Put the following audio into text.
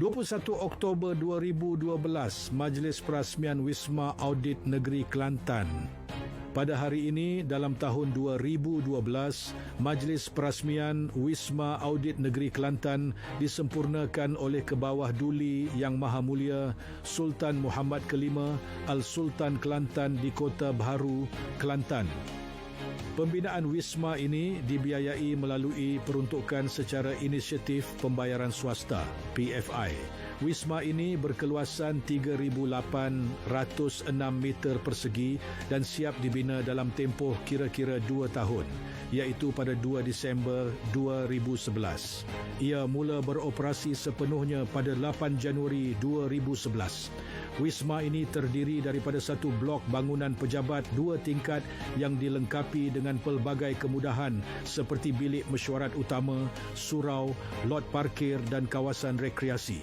21 Oktober 2012, Majlis Perasmian Wisma Audit Negeri Kelantan pada hari ini dalam tahun 2012, Majlis Perasmian Wisma Audit Negeri Kelantan disempurnakan oleh Kebawah Duli Yang Maha Mulia Sultan Muhammad Kelima Al-Sultan Kelantan di Kota Baharu, Kelantan. Pembinaan Wisma ini dibiayai melalui peruntukan secara inisiatif pembayaran swasta PFI. Wisma ini berkeluasan 3,806 meter persegi dan siap dibina dalam tempoh kira-kira 2 tahun iaitu pada 2 Disember 2011. Ia mula beroperasi sepenuhnya pada 8 Januari 2011. Wisma ini terdiri daripada satu blok bangunan pejabat dua tingkat yang dilengkapi dengan pelbagai kemudahan seperti bilik mesyuarat utama, surau, lot parkir dan kawasan rekreasi.